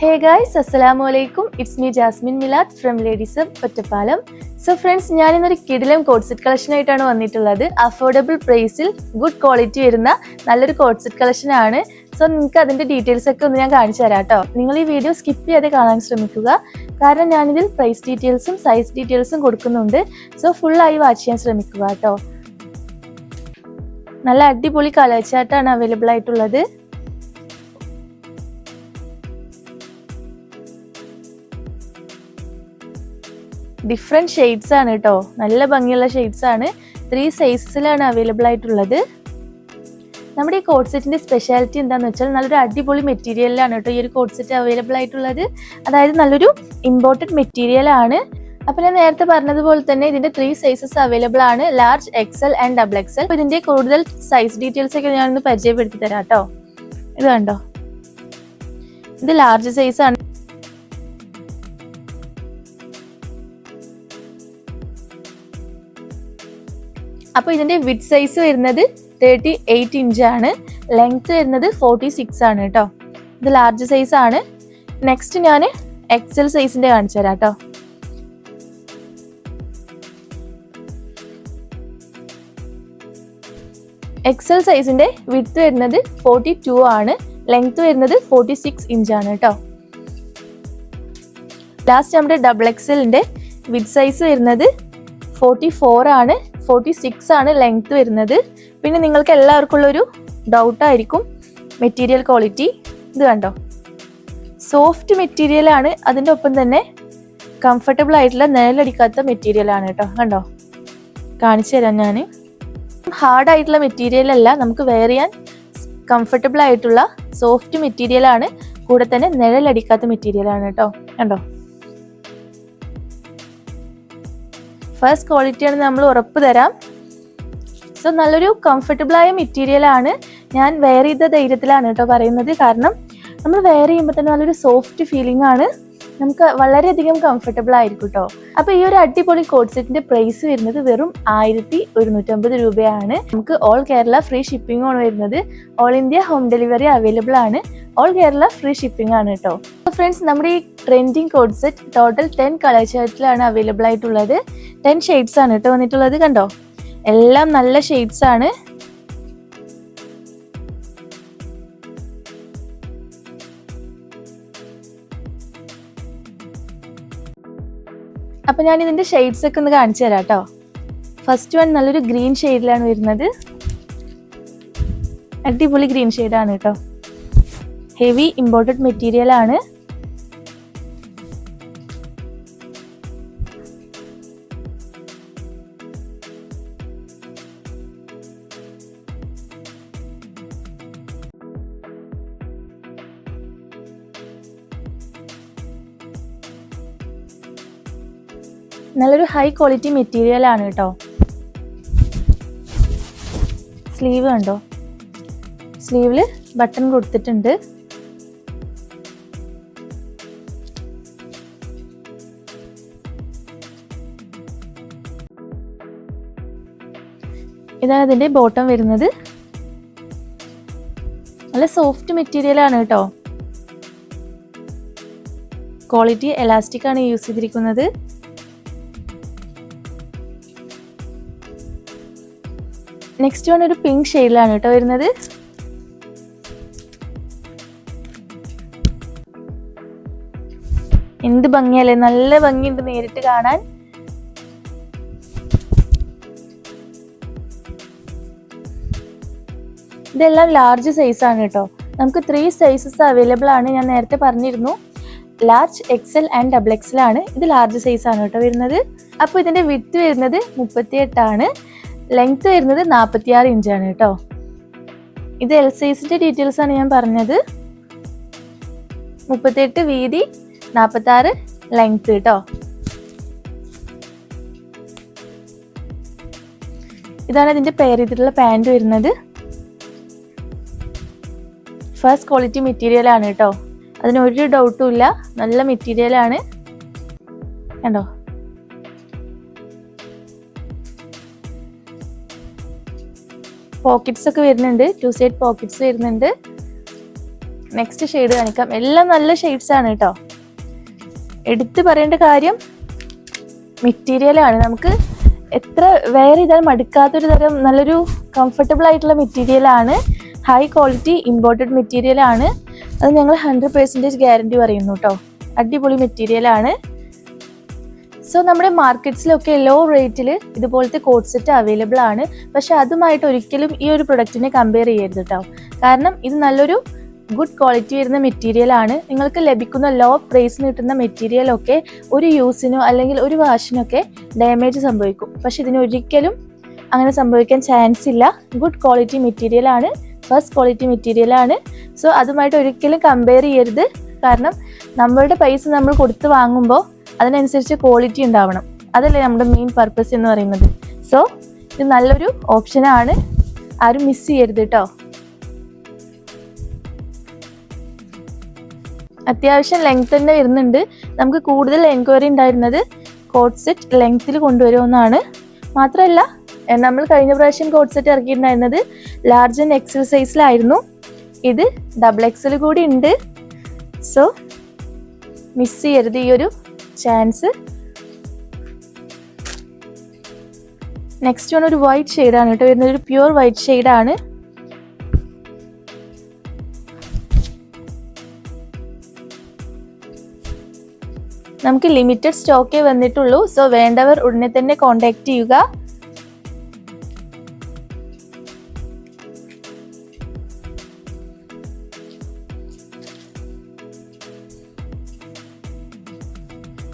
ഹേ guys അസ്സലാമു അലൈക്കും it's me Jasmine Milad from ladies Ottapalam so friends ഞാൻ ഇന്നൊരു കിടിലം കോഡ്സെറ്റ് കളക്ഷൻ ആയിട്ടാണ് വന്നിട്ടുള്ളത്. അഫോർഡബിൾ പ്രൈസിൽ ഗുഡ് ക്വാളിറ്റി വരുന്ന നല്ലൊരു കോഡ്സെറ്റ് കളക്ഷൻ ആണ്. സോ നിങ്ങൾക്ക് അതിന്റെ ഡീറ്റെയിൽസ് ഒക്കെ ഒന്ന് ഞാൻ കാണിച്ചു തരാം കേട്ടോ നിങ്ങൾ ഈ വീഡിയോ സ്കിപ്പ് ചെയ്യാതെ കാണാൻ ശ്രമിക്കുക. കാരണം ഞാനിതിൽ പ്രൈസ് ഡീറ്റെയിൽസും സൈസ് ഡീറ്റെയിൽസും കൊടുക്കുന്നുണ്ട്. സോ ഫുൾ ആയി വാച്ച് ചെയ്യാൻ ശ്രമിക്കുക കേട്ടോ നല്ല അടിപൊളി കളർ ചാർട്ടാണ് അവൈലബിൾ ആയിട്ടുള്ളത്. ഡിഫറെന്റ് ഷെയ്ഡ്സ് ആണ് കേട്ടോ നല്ല ഭംഗിയുള്ള ഷെയ്ഡ്സ് ആണ്. ത്രീ സൈസസിലാണ് അവൈലബിൾ ആയിട്ടുള്ളത്. നമ്മുടെ ഈ കോഡ് സെറ്റിന്റെ സ്പെഷ്യാലിറ്റി എന്താണെന്ന് വെച്ചാൽ നല്ലൊരു അടിപൊളി മെറ്റീരിയലാണ് കേട്ടോ ഈ ഒരു കോഡ് സെറ്റ് അവൈലബിൾ ആയിട്ടുള്ളത്. അതായത് നല്ലൊരു ഇമ്പോർട്ടന്റ് മെറ്റീരിയൽ ആണ്. അപ്പൊ ഞാൻ നേരത്തെ പറഞ്ഞതുപോലെ തന്നെ ഇതിന്റെ ത്രീ സൈസസ് അവൈലബിൾ ആണ്. Large XL and double XL ഇതിന്റെ കൂടുതൽ സൈസ് ഡീറ്റെയിൽസ് ഒക്കെ ഞാനൊന്ന് പരിചയപ്പെടുത്തി തരാം കേട്ടോ. ഇത് കണ്ടോ? ഇത് ലാർജ് സൈസ് ആണ്. അപ്പൊ ഇതിന്റെ വിഡ് സൈസ് വരുന്നത് തേർട്ടി എയ്റ്റ് ഇഞ്ച് ആണ്. ലെങ്ത് വരുന്നത് ഫോർട്ടി സിക്സ് ആണ് കേട്ടോ ഇത് ലാർജ് സൈസ് ആണ്. നെക്സ്റ്റ് ഞാൻ എക്സൽ സൈസിന്റെ കാണിച്ചു തരാം കേട്ടോ എക്സൽ സൈസിന്റെ വിഡ്ത്ത് വരുന്നത് ഫോർട്ടി ടു ആണ്. ലെങ്ത് വരുന്നത് ഫോർട്ടി സിക്സ് ഇഞ്ച് ആണ് കേട്ടോ ലാസ്റ്റ് നമ്മുടെ ഡബിൾ എക്സലിന്റെ വിഡ് സൈസ് വരുന്നത് ഫോർട്ടി ഫോർ ആണ്. ഫോർട്ടി സിക്സ് ആണ് ലെങ്ത് വരുന്നത്. പിന്നെ നിങ്ങൾക്ക് എല്ലാവർക്കും ഉള്ളൊരു ഡൗട്ടായിരിക്കും മെറ്റീരിയൽ ക്വാളിറ്റി ഇത് കണ്ടോ? സോഫ്റ്റ് മെറ്റീരിയൽ ആണ്. അതിന്റെ ഒപ്പം തന്നെ കംഫർട്ടബിൾ ആയിട്ടുള്ള നിഴലടിക്കാത്ത മെറ്റീരിയൽ ആണ് കേട്ടോ. കണ്ടോ? കാണിച്ചു തരാം ഞാൻ ഹാർഡ് ആയിട്ടുള്ള മെറ്റീരിയൽ അല്ല. നമുക്ക് വെയർ ചെയ്യാൻ കംഫർട്ടബിൾ ആയിട്ടുള്ള സോഫ്റ്റ് മെറ്റീരിയൽ ആണ്. കൂടെ തന്നെ നിഴലടിക്കാത്ത മെറ്റീരിയൽ ആണ് കേട്ടോ. കണ്ടോ? ഫസ്റ്റ് ക്വാളിറ്റി ക്വാളിറ്റിയാണ് നമ്മൾ ഉറപ്പ് തരാം. സോ നല്ലൊരു കംഫർട്ടബിളായ മെറ്റീരിയൽ ആണ് ഞാൻ വെയർ ചെയ്ത ധൈര്യത്തിലാണ് കേട്ടോ പറയുന്നത്. കാരണം നമ്മൾ വെയർ ചെയ്യുമ്പോൾ തന്നെ നല്ലൊരു സോഫ്റ്റ് ഫീലിംഗ് ആണ്. നമുക്ക് വളരെയധികം കംഫർട്ടബിൾ ആയിരിക്കും കേട്ടോ. അപ്പൊ ഈ ഒരു അടിപൊളി കോഡ് സെറ്റിന്റെ പ്രൈസ് വരുന്നത് വെറും ആയിരത്തി ഒരുന്നൂറ്റമ്പത് രൂപയാണ്. നമുക്ക് ഓൾ കേരള ഫ്രീ ഷിപ്പിംഗ് ആണ് വരുന്നത്. All India home delivery available ആണ്. ഓൾ കേരള ഫ്രീ ഷിപ്പിംഗ് ആണ് കേട്ടോ. ഫ്രണ്ട്സ് നമ്മുടെ ഈ trending code set total ten colour ഷേർട്ടിലാണ് available ആയിട്ടുള്ളത്. ടെൻ ഷെയ്ഡ്സ് ആണ് കേട്ടോ വന്നിട്ടുള്ളത് കണ്ടോ? എല്ലാം നല്ല ഷെയ്ഡ്സ് ആണ്. അപ്പൊ ഞാൻ ഇതിന്റെ ഷെയ്ഡ്സ് ഒക്കെ ഒന്ന് കാണിച്ചു തരാം കേട്ടോ ഫസ്റ്റ് വൺ നല്ലൊരു ഗ്രീൻ ഷെയ്ഡിലാണ് വരുന്നത്. അടിപൊളി ഗ്രീൻ ഷെയ്ഡാണ് കേട്ടോ ഹെവി ഇമ്പോർട്ടഡ് മെറ്റീരിയൽ ആണ്. നല്ലൊരു ഹൈ ക്വാളിറ്റി മെറ്റീരിയൽ ആണ് കേട്ടോ സ്ലീവ് കണ്ടോ? സ്ലീവിൽ ബട്ടൺ കൊടുത്തിട്ടുണ്ട്. ഇതാണ് ഇതിന്റെ ബോട്ടം വരുന്നത്. നല്ല സോഫ്റ്റ് മെറ്റീരിയൽ ആണ് കേട്ടോ ക്വാളിറ്റി എലാസ്റ്റിക് ആണ് യൂസ് ചെയ്തിരിക്കുന്നത്. നെക്സ്റ്റ് വൺ ഒരു പിങ്ക് ഷെയ്ഡിലാണ് കേട്ടോ വരുന്നത്. എന്ത് ഭംഗിയല്ലേ? നല്ല ഭംഗിയുണ്ട് നേരിട്ട് കാണാൻ. ഇതെല്ലാം ലാർജ് സൈസ് ആണ് കേട്ടോ. നമുക്ക് ത്രീ സൈസസ് അവൈലബിൾ ആണ്. ഞാൻ നേരത്തെ പറഞ്ഞിരുന്നു. Large XL and double XL ആണ്. ഇത് ലാർജ് സൈസ് ആണ് കേട്ടോ വരുന്നത്. അപ്പോൾ ഇതിന്റെ വിത്ത് വരുന്നത് മുപ്പത്തിയെട്ടാണ്. ലെങ്ത് വരുന്നത് നാൽപ്പത്തിയാറ് ഇഞ്ചാണ് കേട്ടോ. ഇത് എൽ സൈസിന്റെ ഡീറ്റെയിൽസ് ആണ് ഞാൻ പറഞ്ഞത്. മുപ്പത്തെട്ട് വീതി നാൽപ്പത്തി ആറ് ലെങ്ത് കേട്ടോ ഇതാണ് ഇതിന്റെ പെയർ ചെയ്തിട്ടുള്ള പാന്റ് വരുന്നത്. ഫസ്റ്റ് ക്വാളിറ്റി മെറ്റീരിയൽ ആണ് കേട്ടോ. അതിന് ഒരു ഡൗട്ടും ഇല്ല. നല്ല മെറ്റീരിയൽ ആണ്. കണ്ടോ? പോക്കറ്റ്സ് ഒക്കെ വരുന്നുണ്ട്. ടു സൈഡ് പോക്കറ്റ്സ് വരുന്നുണ്ട്. നെക്സ്റ്റ് ഷെയ്ഡ് കാണിക്കാം. എല്ലാം നല്ല ഷെയ്ഡ്സ് ആണ് കേട്ടോ എടുത്തു പറയേണ്ട കാര്യം മെറ്റീരിയൽ ആണ്. നമുക്ക് എത്ര വേറെ ചെയ്താൽ മടുക്കാത്തൊരു തരം നല്ലൊരു കംഫർട്ടബിൾ ആയിട്ടുള്ള മെറ്റീരിയൽ ആണ്. ഹൈ ക്വാളിറ്റി ഇമ്പോർട്ടഡ് മെറ്റീരിയൽ ആണ്. അത് ഞങ്ങൾ ഹൺഡ്രഡ് പെർസെന്റേജ് ഗ്യാരണ്ടി പറയുന്നു കേട്ടോ അടിപൊളി മെറ്റീരിയൽ ആണ്. സോ നമ്മുടെ മാർക്കറ്റ്സിലൊക്കെ ലോ റേറ്റിൽ ഇതുപോലത്തെ കോഡ് സെറ്റ് അവൈലബിൾ ആണ്. പക്ഷെ അതുമായിട്ട് ഒരിക്കലും ഈ ഒരു പ്രൊഡക്റ്റിനെ കമ്പയർ ചെയ്യരുത് കേട്ടോ കാരണം ഇത് നല്ലൊരു ഗുഡ് ക്വാളിറ്റി വരുന്ന മെറ്റീരിയൽ ആണ്. നിങ്ങൾക്ക് ലഭിക്കുന്ന ലോ പ്രൈസിന് കിട്ടുന്ന മെറ്റീരിയൽ ഒക്കെ ഒരു യൂസിനോ അല്ലെങ്കിൽ ഒരു വാഷിനൊക്കെ ഡാമേജ് സംഭവിക്കും. പക്ഷെ ഇതിന് ഒരിക്കലും അങ്ങനെ സംഭവിക്കാൻ ചാൻസ് ഇല്ല. ഗുഡ് ക്വാളിറ്റി മെറ്റീരിയൽ ആണ്. ഫസ്റ്റ് ക്വാളിറ്റി മെറ്റീരിയൽ ആണ്. സോ അതുമായിട്ട് ഒരിക്കലും കമ്പയർ ചെയ്യരുത്. കാരണം നമ്മളുടെ പൈസ നമ്മൾ കൊടുത്ത് വാങ്ങുമ്പോൾ അതിനനുസരിച്ച് ക്വാളിറ്റി ഉണ്ടാവണം. അതല്ലേ നമ്മുടെ മെയിൻ പർപ്പസ് എന്ന് പറയുന്നത്. സോ ഇത് നല്ലൊരു ഓപ്ഷനാണ് ആരും മിസ് ചെയ്യരുത് കേട്ടോ അത്യാവശ്യം ലെങ്ത് തന്നെ വരുന്നുണ്ട്. നമുക്ക് കൂടുതൽ എൻക്വയറി ഉണ്ടായിരുന്നത് കോട്ട് സെറ്റ് ലെങ്ത്തിൽ കൊണ്ടുവരുമെന്നാണ്. മാത്രമല്ല നമ്മൾ കഴിഞ്ഞ പ്രാവശ്യം കോട്ട് സെറ്റ് ഇറക്കിയിട്ടുണ്ടായിരുന്നത് ലാർജ് ആൻഡ് എക്സൽ സൈസിലായിരുന്നു ഇത് ഡബിൾ എക്സൽ കൂടി ഉണ്ട്. സോ മിസ് ചെയ്യരുത് ഈ ഒരു ചാൻസ് നെക്സ്റ്റ് വൺ ഒരു വൈറ്റ് ഷെയ്ഡാണ് കേട്ടോ. വരുന്നത് ഒരു പ്യുവർ വൈറ്റ് ഷെയ്ഡാണ് നമുക്ക് ലിമിറ്റഡ് സ്റ്റോക്കേ വന്നിട്ടുള്ളൂ. സോ വേണ്ടവർ ഉടനെ തന്നെ കോൺടാക്ട് ചെയ്യുക.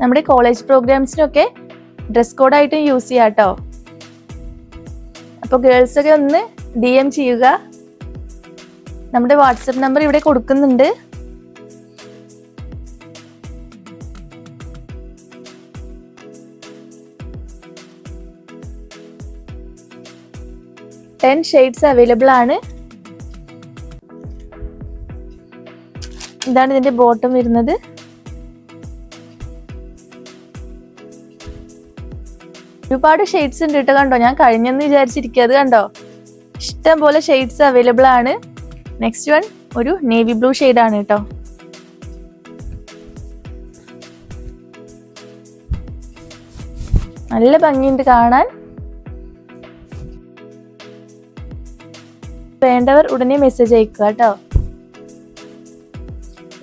നമ്മുടെ കോളേജ് പ്രോഗ്രാംസിനൊക്കെ ഡ്രസ് കോഡായിട്ടും യൂസ് ചെയ്യാം കേട്ടോ അപ്പോൾ ഗേൾസൊക്കെ ഒന്ന് ഡി എം ചെയ്യുക. നമ്മുടെ വാട്സപ്പ് നമ്പർ ഇവിടെ കൊടുക്കുന്നുണ്ട്. ടെൻ ഷെയ്ഡ്സ് അവൈലബിൾ ആണ്. ഇതാണ് ഇതിന്റെ ബോട്ടം വരുന്നത്. ഒരുപാട് ഷെയ്ഡ്സ് ഉണ്ട് കേട്ടോ കണ്ടോ? ഞാൻ കഴിഞ്ഞെന്ന് വിചാരിച്ചിരിക്കുക അത് കണ്ടോ? ഇഷ്ടം പോലെ ഷെയ്ഡ്സ് അവൈലബിൾ ആണ്. നെക്സ്റ്റ് വൺ ഒരു നേവി ബ്ലൂ ആണ് കേട്ടോ. നല്ല ഭംഗിയുണ്ട് കാണാൻ. വേണ്ടവർ ഉടനെ മെസ്സേജ് അയക്കുക കേട്ടോ.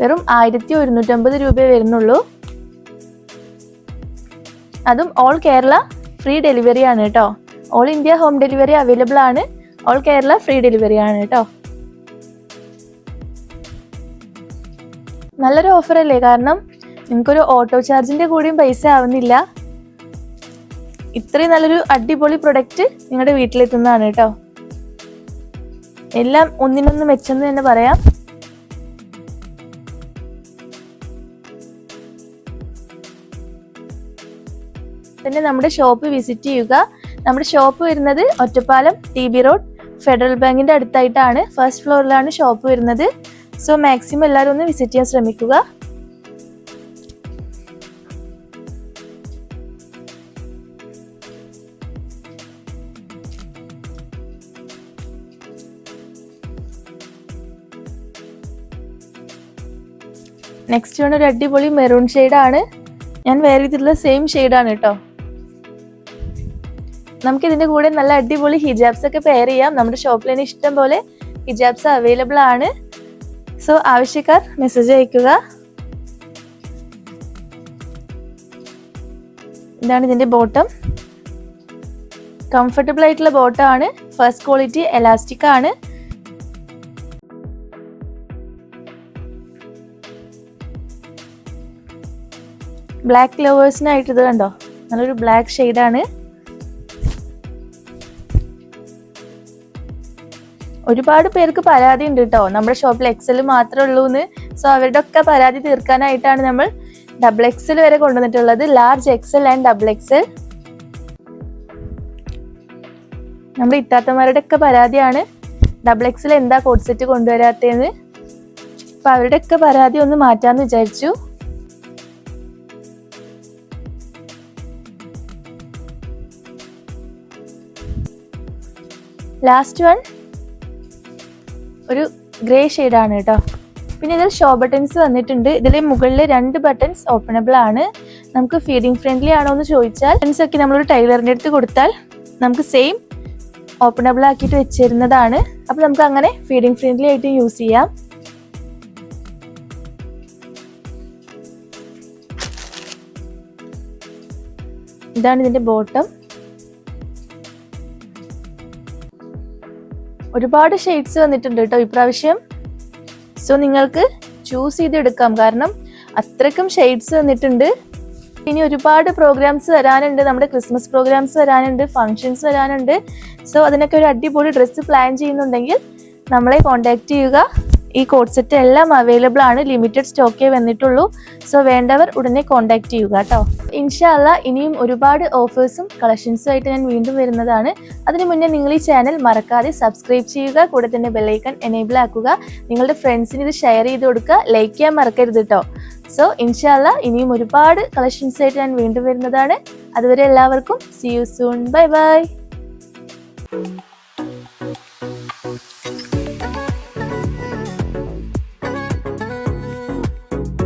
വെറും ആയിരത്തി ഒരുന്നൂറ്റമ്പത് രൂപയെ വരുന്നുള്ളൂ. അതും ഓൾ കേരള ഫ്രീ ഡെലിവറി ആണ് കേട്ടോ all India home delivery available ആണ്. ഓൾ കേരള ഫ്രീ ഡെലിവറി ആണ് കേട്ടോ നല്ലൊരു ഓഫർ അല്ലേ? കാരണം നിങ്ങൾക്കൊരു ഓട്ടോ ചാർജിന്റെ കൂടിയും പൈസ ആവുന്നില്ല. ഇത്രയും നല്ലൊരു അടിപൊളി പ്രൊഡക്റ്റ് നിങ്ങളുടെ വീട്ടിലെത്തുന്നതാണ് കേട്ടോ എല്ലാം ഒന്നിനൊന്ന് മെച്ചെന്ന് തന്നെ പറയാം. പിന്നെ നമ്മുടെ ഷോപ്പ് വിസിറ്റ് ചെയ്യുക. നമ്മുടെ ഷോപ്പ് വരുന്നത് Ottapalam T B road Federal ബാങ്കിന്റെ അടുത്തായിട്ടാണ്. ഫസ്റ്റ് ഫ്ലോറിലാണ് ഷോപ്പ് വരുന്നത്. സോ മാക്സിമം എല്ലാവരും ഒന്ന് വിസിറ്റ് ചെയ്യാൻ ശ്രമിക്കുക. നെക്സ്റ്റ് ആണ് ഒരു അടിപൊളി മെറൂൺ ഷെയ്ഡാണ് ഞാൻ വേറെ ഇതിലുള്ള സെയിം ഷെയ്ഡാണ് കേട്ടോ നമുക്ക് ഇതിന്റെ കൂടെ നല്ല അടിപൊളി ഹിജാബ്സ് ഒക്കെ പെയർ ചെയ്യാം. നമ്മുടെ ഷോപ്പിൽ തന്നെ ഇഷ്ടം പോലെ ഹിജാബ്സ് അവൈലബിൾ ആണ്. സോ ആവശ്യക്കാർ മെസ്സേജ് അയക്കുക. ഇതാണ് ഇതിന്റെ ബോട്ടം കംഫർട്ടബിൾ ആയിട്ടുള്ള ബോട്ടം ആണ്. ഫസ്റ്റ് ക്വാളിറ്റി എലാസ്റ്റിക് ആണ്. ബ്ലാക്ക് ലവേഴ്സിനായിട്ട് ഇത് കണ്ടോ? നല്ലൊരു ബ്ലാക്ക് ആണ്. ഒരുപാട് പേർക്ക് പരാതി ഉണ്ട് കേട്ടോ നമ്മുടെ ഷോപ്പിൽ എക്സൽ മാത്രമേ ഉള്ളൂ എന്ന് സോ അവരുടെ ഒക്കെ പരാതി തീർക്കാനായിട്ടാണ് നമ്മൾ ഡബിൾ എക്സൽ വരെ കൊണ്ടുവന്നിട്ടുള്ളത്. Large XL and double XL നമ്മൾ ഇത്താത്തമാരുടെ ഒക്കെ പരാതിയാണ്. ഡബിൾ എക്സിൽ എന്താ കോഡ് സെറ്റ് കൊണ്ടുവരാത്തേന്ന് അപ്പൊ അവരുടെ ഒക്കെ പരാതി ഒന്ന് മാറ്റാന്ന് വിചാരിച്ചു. ലാസ്റ്റ് വൺ ഒരു ഗ്രേ ആണ് കേട്ടോ പിന്നെ ഇതിൽ ഷോ ബട്ടൺസ് വന്നിട്ടുണ്ട്. ഇതിൽ മുകളിൽ രണ്ട് ബട്ടൺസ് ഓപ്പണബിൾ ആണ്. നമുക്ക് ഫീഡിംഗ് ഫ്രണ്ട്ലി ആണോ എന്ന് ചോദിച്ചാൽ ബട്ടൺസ് ഒക്കെ നമ്മളൊരു ടൈലറിന്റെ അടുത്ത് കൊടുത്താൽ നമുക്ക് സെയിം ഓപ്പണബിൾ ആക്കിയിട്ട് വെച്ചിരുന്നതാണ്. അപ്പോൾ നമുക്ക് അങ്ങനെ ഫീഡിംഗ് ഫ്രണ്ട്ലി ആയിട്ട് യൂസ് ചെയ്യാം. ഇതാണ് ഇതിന്റെ ബോട്ടം ഒരുപാട് ഷെയ്ഡ്സ് വന്നിട്ടുണ്ട് കേട്ടോ ഇപ്രാവശ്യം. സോ നിങ്ങൾക്ക് ചൂസ് ചെയ്തെടുക്കാം. കാരണം അത്രക്കും ഷെയ്ഡ്സ് വന്നിട്ടുണ്ട്. ഇനി ഒരുപാട് പ്രോഗ്രാംസ് വരാനുണ്ട്. നമ്മുടെ ക്രിസ്മസ് പ്രോഗ്രാംസ് വരാനുണ്ട്. ഫങ്ഷൻസ് വരാനുണ്ട്. സോ അതിനൊക്കെ ഒരു അടിപൊളി ഡ്രസ്സ് പ്ലാൻ ചെയ്യുന്നുണ്ടെങ്കിൽ നമ്മളെ കോൺടാക്ട് ചെയ്യുക. ഈ കോഡ് സെറ്റ് എല്ലാം അവൈലബിൾ ആണ്. ലിമിറ്റഡ് സ്റ്റോക്കേ വന്നിട്ടുള്ളൂ. സോ വേണ്ടവർ ഉടനെ കോൺടാക്ട് ചെയ്യുക കേട്ടോ. ഇൻഷാല്ല ഇനിയും ഒരുപാട് ഓഫേഴ്സും കളക്ഷൻസും ആയിട്ട് ഞാൻ വീണ്ടും വരുന്നതാണ്. അതിനു മുന്നേ നിങ്ങൾ ഈ ചാനൽ മറക്കാതെ സബ്സ്ക്രൈബ് ചെയ്യുക കൂടെ തന്നെ ബെല്ലൈക്കൺ എനേബിൾ ആക്കുക. നിങ്ങളുടെ ഫ്രണ്ട്സിന് ഇത് ഷെയർ ചെയ്ത് കൊടുക്കുക ലൈക്ക് ചെയ്യാൻ മറക്കരുത് കേട്ടോ സോ ഇൻഷാല്ല ഇനിയും ഒരുപാട് കളക്ഷൻസ് ആയിട്ട് ഞാൻ വീണ്ടും വരുന്നതാണ്. അതുവരെ എല്ലാവർക്കും see you soon bye bye